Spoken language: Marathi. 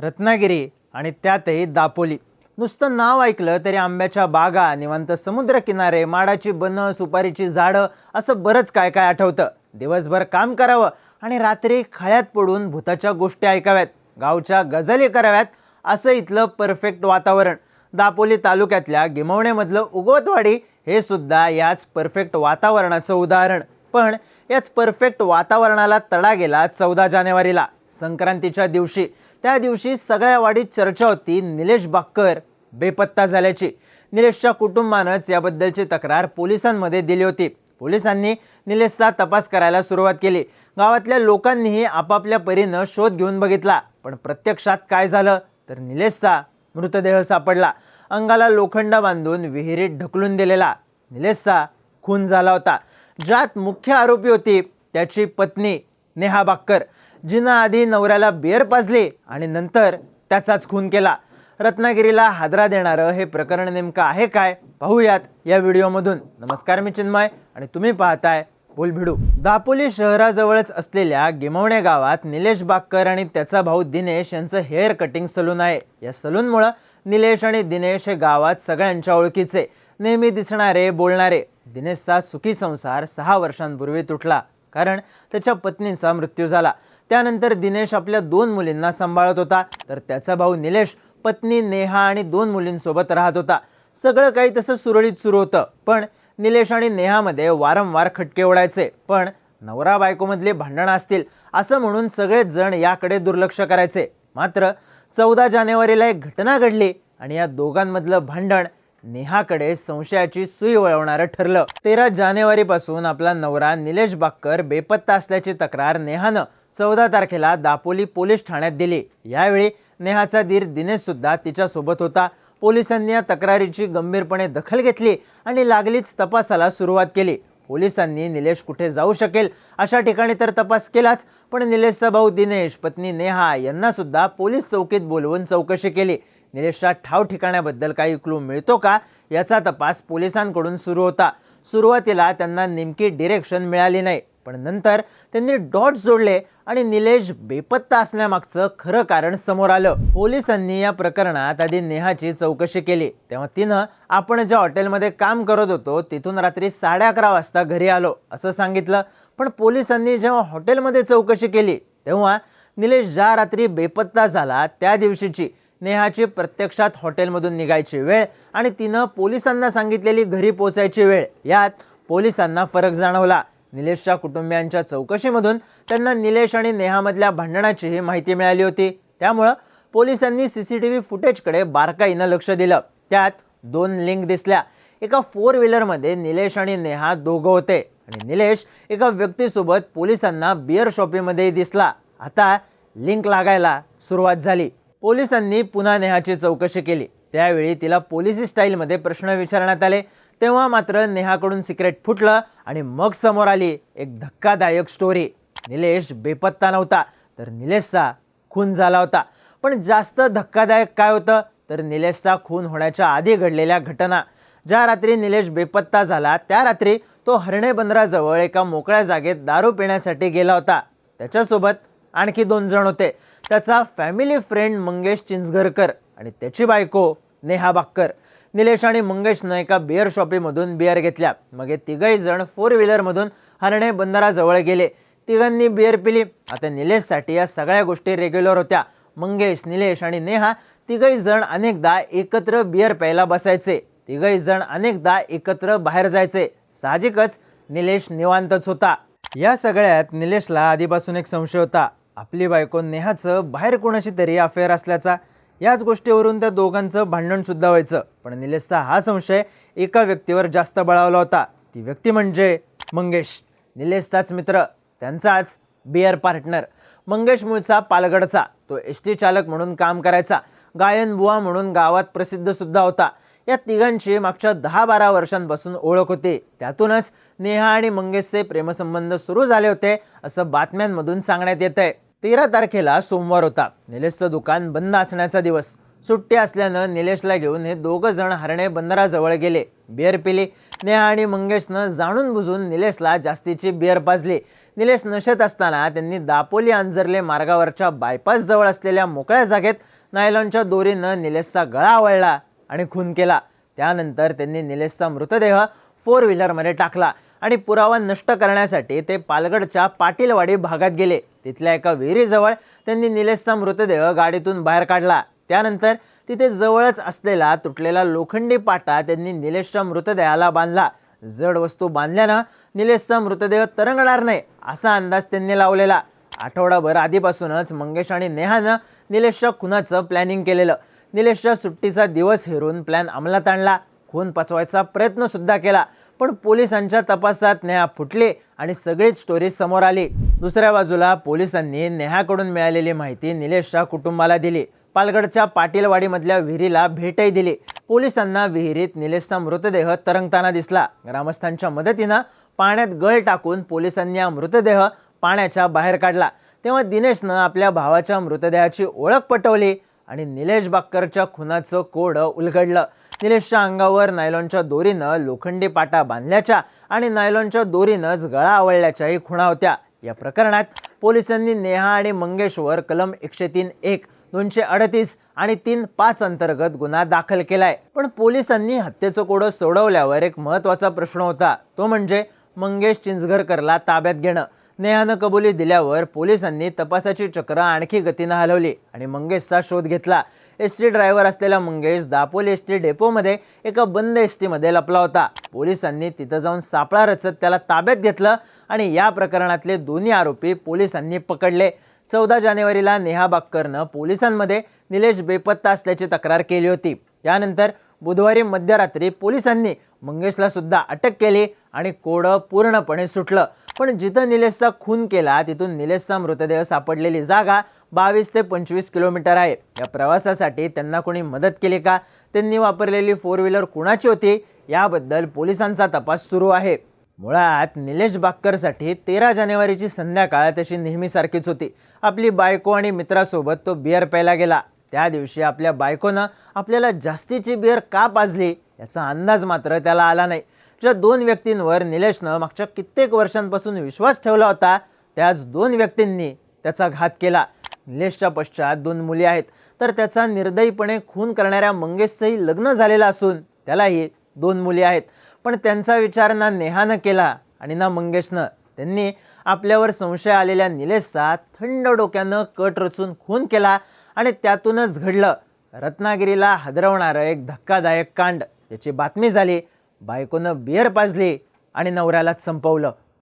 रत्नागिरी आणि त्यातही दापोली. नुसतं नाव ऐकलं तरी आंब्याच्या बागा निवांत समुद्रकिनारे माडाची बनं सुपारीची झाडं असं बरंच काय काय आठवतं. दिवसभर काम करावं आणि रात्री खळ्यात पडून भूताच्या गोष्टी ऐकाव्यात गावच्या गझली कराव्यात असं इथलं परफेक्ट वातावरण. दापोली तालुक्यातल्या गिमवणेमधलं उगवतवाडी हे सुद्धा याच परफेक्ट वातावरणाचं उदाहरण. पण याच परफेक्ट वातावरणाला तडा गेला चौदा जानेवारीला. संक्रांतीच्या दिवशी. त्या दिवशी सगळ्या वाडीत चर्चा होती. निलेश बाक्कर बेपत्ता झाल्याची. निलेशच्या कुटुंबानंच याबद्दलची तक्रार पोलिसांमध्ये दिली होती. पोलिसांनी निलेशचा तपास करायला सुरुवात केली. गावातल्या लोकांनीही आपापल्या परीनं शोध घेऊन बघितला. पण प्रत्यक्षात काय झालं? तर निलेशचा मृतदेह सापडला. अंगाला लोखंड बांधून विहिरीत ढकलून दिलेला. निलेशचा खून झाला होता. ज्यात मुख्य आरोपी होती त्याची पत्नी नेहा बाक्कर जिनं आधी नवऱ्याला बिअर पाजली आणि नंतर त्याचाच खून केला. रत्नागिरीला हादरा देणारं हे प्रकरण नेमकं आहे काय? पाहूयात या व्हिडिओमधून. नमस्कार मी चिन्मय आणि तुम्ही पाहताय बोलभिडू. दापोली शहराजवळच असलेल्या गिमवणे गावात निलेश बाक्कर आणि त्याचा भाऊ दिनेश यांचं हेअर कटिंग सलून आहे. या सलूनमुळं निलेश आणि दिनेश हे गावात सगळ्यांच्या ओळखीचे नेहमी दिसणारे बोलणारे. दिनेशचा सुखी संसार सहा वर्षांपूर्वी तुटला कारण त्याच्या पत्नीचा मृत्यू झाला. त्यानंतर दिनेश आपल्या दोन मुलींना सांभाळत होता. तर त्याचा भाऊ निलेश पत्नी नेहा आणि दोन मुलींसोबत राहत होता. सगळं काही तसं सुरळीत सुरू होतं. पण निलेश आणि नेहामध्ये वारंवार खटके ओढायचे. पण नवरा बायकोमधले भांडणं असतील असं म्हणून सगळेच जण याकडे दुर्लक्ष करायचे. मात्र चौदा जानेवारीला एक घटना घडली आणि या दोघांमधलं भांडण नेहाकडे संशयाची सुई वळवणारं ठरलं. तेरा जानेवारीपासून आपला नवरा निलेश बाक्कर बेपत्ता असल्याची तक्रार नेहानं चौदा तारखेला दापोली पोलीस ठाण्यात दिली. यावेळी नेहाचा दीर दिनेशसुद्धा तिच्यासोबत होता. पोलिसांनी या तक्रारीची गंभीरपणे दखल घेतली आणि लागलीच तपासाला सुरुवात केली. पोलिसांनी निलेश कुठे जाऊ शकेल अशा ठिकाणी तर तपास केलाच पण निलेशचा भाऊ दिनेश पत्नी नेहा यांनासुद्धा पोलीस चौकीत बोलवून चौकशी केली. निलेशच्या ठाव ठिकाण्याबद्दल काही क्लू मिळतो का? याचा तपास पोलिसांकडून सुरू होता. सुरुवातीला त्यांना नेमकी डिरेक्शन मिळाली नाही. पण नंतर त्यांनी डॉट्स जोडले आणि निलेश बेपत्ता असण्यामागचं खरं कारण समोर आलं. पोलिसांनी या प्रकरणात आधी नेहाची चौकशी केली. तेव्हा तिनं आपण ज्या हॉटेलमध्ये काम करत होतो तिथून रात्री साडे अकरा वाजता घरी आलो असं सांगितलं. पण पोलिसांनी जेव्हा हॉटेलमध्ये चौकशी केली तेव्हा निलेश ज्या रात्री बेपत्ता झाला त्या दिवशीची नेहाची प्रत्यक्षात हॉटेलमधून निघायची वेळ आणि तिनं पोलिसांना सांगितलेली घरी पोचायची वेळ यात पोलिसांना फरक जाणवला. निलेशच्या कुटुंबियांच्या चौकशीमधून त्यांना निलेश आणि नेहामधल्या भांडणाचीही माहिती मिळाली होती. त्यामुळं पोलिसांनी सी सी टी व्ही फुटेजकडे बारकाईनं लक्ष दिलं. त्यात दोन लिंक दिसल्या. एका फोर व्हीलरमध्ये निलेश आणि नेहा दोघं होते. आणि निलेश एका व्यक्तीसोबत पोलिसांना बिअर शॉपीमध्येही दिसला. आता लिंक लागायला सुरुवात झाली. पोलिसांनी पुन्हा नेहाची चौकशी केली. त्यावेळी तिला पोलिसी स्टाईलमध्ये प्रश्न विचारण्यात आले. तेव्हा मात्र नेहाकडून सिक्रेट फुटलं. आणि मग समोर आली एक धक्कादायक स्टोरी निलेश बेपत्ता नव्हता तर निलेशचा खून झाला होता. पण जास्त धक्कादायक काय होतं? तर निलेशचा खून होण्याच्या आधी घडलेल्या घटना. ज्या रात्री निलेश बेपत्ता झाला त्या रात्री तो हरणे बंदराजवळ एका मोकळ्या जागेत दारू पिण्यासाठी गेला होता. त्याच्यासोबत आणखी दोन जण होते. त्याचा फॅमिली फ्रेंड मंगेश चिंचगरकर आणि त्याची बायको नेहा बाक्कर निलेश आणि मंगेशनं एका बिअर शॉपीमधून बिअर घेतल्या. मग हे तिघही जण फोर व्हीलरमधून हरणे बंदराजवळ गेले. तिघांनी बिअर पिली. आता निलेशसाठी या सगळ्या गोष्टी रेग्युलर होत्या. मंगेश निलेश आणि नेहा तिघही जण अनेकदा एकत्र बिअर प्यायला बसायचे. तिघही जण अनेकदा एकत्र बाहेर जायचे. साहजिकच निलेश निवांतच होता. या सगळ्यात निलेशला आधीपासून एक संशय होता. आपली बायको नेहाचं बाहेर कोणाशी तरी अफेअर असल्याचा याच गोष्टीवरून त्या दोघांचं भांडणसुद्धा व्हायचं. पण निलेशचा हा संशय एका व्यक्तीवर जास्त बळावला होता. ती व्यक्ती म्हणजे मंगेश. निलेशचाच मित्र. त्यांचाच बिअर पार्टनर मंगेश मूळचा पालगडचा तो एस टी चालक म्हणून काम करायचा. गायनबुवा म्हणून गावात प्रसिद्धसुद्धा होता. या तिघांची मागच्या दहा बारा वर्षांपासून ओळख होती. त्यातूनच नेहा आणि मंगेशचे प्रेमसंबंध सुरू झाले होते असं बातम्यांमधून सांगण्यात येत आहे तेरा तारखेला सोमवार होता. निलेशचं दुकान बंद असण्याचा दिवस. सुट्टी असल्यानं निलेशला घेऊन हे दोघं जण हरणे बंदराजवळ गेले. बिअर पिली. नेहा आणि मंगेशनं जाणून बुजून निलेशला जास्तीची बिअर पाजली. निलेश नशेत असताना त्यांनी दापोली अंजरले मार्गावरच्या बायपासजवळ असलेल्या मोकळ्या जागेत नायलॉनच्या दोरीनं निलेशचा गळा आवळला आणि खून केला. त्यानंतर त्यांनी निलेशचा मृतदेह फोर व्हीलरमध्ये टाकला आणि पुरावा नष्ट करण्यासाठी ते पालगडच्या पाटीलवाडी भागात गेले. तिथल्या एका विहिरीजवळ त्यांनी निलेशचा मृतदेह गाडीतून बाहेर काढला. त्यानंतर तिथे जवळच असलेला तुटलेला लोखंडी पाटा त्यांनी निलेशच्या मृतदेहाला बांधला. जड वस्तू बांधल्यानं निलेशचा मृतदेह तरंगणार नाही असा अंदाज त्यांनी लावलेला. आठवडाभर आधीपासूनच मंगेश आणि नेहानं निलेशच्या खुनाचं प्लॅनिंग केलेलं. निलेशच्या सुट्टीचा दिवस हेरून प्लॅन अंमलात आणला. खून पचवायचा प्रयत्नसुद्धा केला पण पोलिसांच्या तपासात नेहा फुटली आणि सगळीच स्टोरी समोर आली. दुसऱ्या बाजूला पोलिसांनी नेहाकडून मिळालेली माहिती निलेशच्या कुटुंबाला दिली. पालगडच्या पाटीलवाडीमधल्या विहिरीला भेटही दिली. पोलिसांना विहिरीत निलेशचा मृतदेह तरंगताना दिसला. ग्रामस्थांच्या मदतीनं पाण्यात गळ टाकून पोलिसांनी हा मृतदेह पाण्याच्या बाहेर काढला. तेव्हा दिनेशनं आपल्या भावाच्या मृतदेहाची ओळख पटवली आणि निलेश बाक्करच्या खुनाचं कोड उलगडलं. निलेशच्या अंगावर नायलॉनच्या दोरीनं लोखंडी पाटा बांधल्याच्या आणि नायलॉनच्या दोरीनंच गळा आवळल्याच्याही खुणा होत्या. या प्रकरणात पोलिसांनी नेहा आणि मंगेशवर कलम एकशे तीन एक दोनशे अडतीस आणि तीन पाच अंतर्गत गुन्हा दाखल केलाय. पण पोलिसांनी हत्येचं कोडं सोडवल्यावर एक महत्त्वाचा प्रश्न होता. तो म्हणजे मंगेश चिंचघरकरला ताब्यात घेणं. नेहानं कबुली दिल्यावर पोलिसांनी तपासाची चक्र आणखी गतीनं हलवली आणि मंगेशचा शोध घेतला. एस टी ड्रायव्हर असलेला मंगेश दापोली एस टी डेपोमध्ये एका बंद एस टीमध्ये लपला होता. पोलिसांनी तिथं जाऊन सापळा रचत त्याला ताब्यात घेतलं आणि या प्रकरणातले दोन्ही आरोपी पोलिसांनी पकडले. चौदा जानेवारीला नेहा बाक्करनं पोलिसांमध्ये निलेश बेपत्ता असल्याची तक्रार केली होती. त्यानंतर बुधवारी मध्यरात्री पोलिसांनी मंगेशला सुद्धा अटक केली आणि कोडं पूर्णपणे सुटलं. पण जिथं निलेशचा खून केला तिथून निलेशचा मृतदेह सापडलेली जागा बावीस ते पंचवीस किलोमीटर आहे. या प्रवासासाठी त्यांना कोणी मदत केली का? त्यांनी वापरलेली फोर व्हीलर कुणाची होती? याबद्दल पोलिसांचा तपास सुरू आहे. मुळात निलेश बाक्करसाठी तेरा जानेवारीची संध्याकाळ तशी नेहमीसारखीच होती. आपली बायको आणि मित्रासोबत तो बिअर प्यायला गेला. त्या दिवशी आपल्या बायकोनं आपल्याला जास्तीची बिअर का पाजली? याचा अंदाज मात्र त्याला आला नाही. ज्या दोन व्यक्तींवर निलेशनं मागच्या कित्येक वर्षांपासून विश्वास ठेवला होता त्याच दोन व्यक्तींनी त्याचा घात केला. निलेशच्या पश्चात दोन मुली आहेत. तर त्याचा निर्दयीपणे खून करणाऱ्या मंगेशचंही लग्न झालेलं असून त्यालाही दोन मुली आहेत. पण त्यांचा विचार ना नेहानं केला आणि ना मंगेशनं. त्यांनी आपल्यावर संशय आलेल्या निलेशचा थंड डोक्यानं कट रचून खून केला आणि त्यातूनच घडलं. रत्नागिरीला हादरवणारं एक धक्कादायक कांड. याची बातमी झाली. बायकोनं बिअर पाजली आणि नवऱ्यालाच संपवलं.